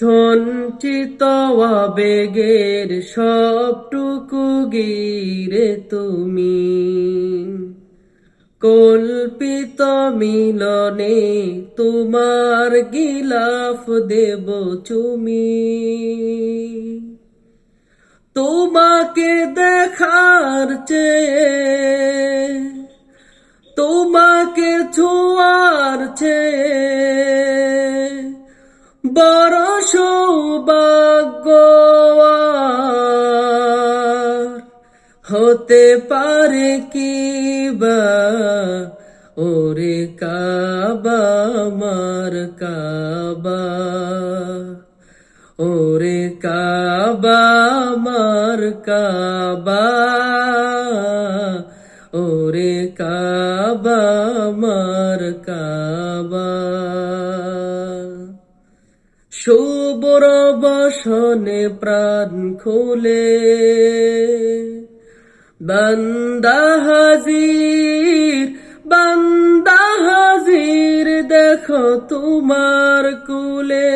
সঞ্চিত আবেগের সবটুকু গিরে তুমি। কল্পিত মিলনে তোমার গিলাফ দেব চুমি। তোমাকে দেখার চেয়ে, তোমাকে ছোঁয়ার চেয়ে বড় সৌভাগ্য হতে পারে কি বা? ওরে কাবা মার কাবা। ওরে কাবা মার কাবা। ওরে কাবা মার কাবা। শুভর বসনে প্রাণ খোলে। বান্দা হাজির বান্দা হাজির, দেখো তোমার কুলে।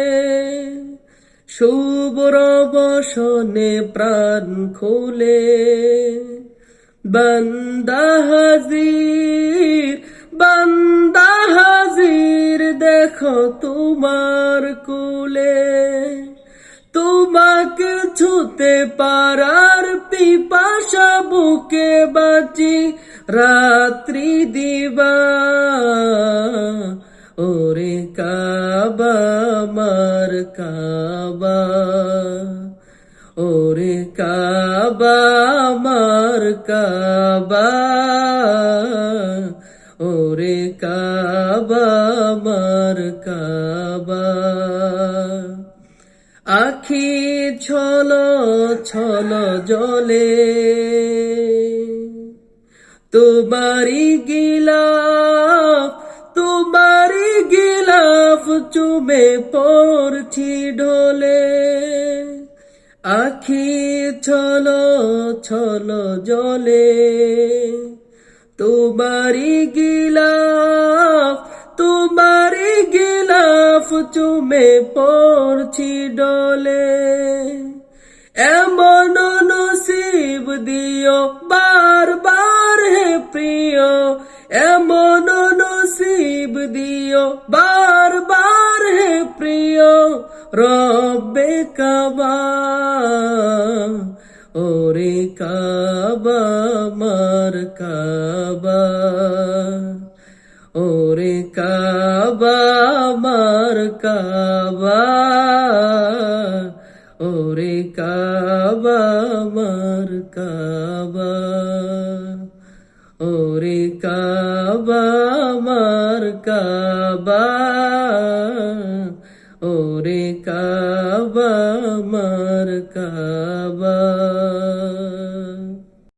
শুভ্র বসনে প্রাণ খোলে। বান্দা হাজির, বান্দা দেখো তোমার কুলে, তোমাকে ছুতে পারার পিপাসা বুকে বাঁচি রাত্রি দিবা। ওরে কাবা, মার কাবা, ওরে কাবা কাবা। কাবা। আখি ছল ছল জলে। তোমারি গিলাফ তোমারি গিলাফ চুমে পড়ছি ঢোলে। আখি ছল ছল জলে। তোমারি গিলাফ, তোমারি চুমে পড়ছি ডলে। এমন নসিব দিও, বারবার হে প্রিয়। এমন নসিব দিও, বারবার হে প্রিয়। রব্বে কাবা, ওরে কাবা, মার কাবা। ওরে কাবা, মার কাবা ওরে কাবা মার কাবা ওরে কাবা মার কাবা ওরে কাবা মার কাবা।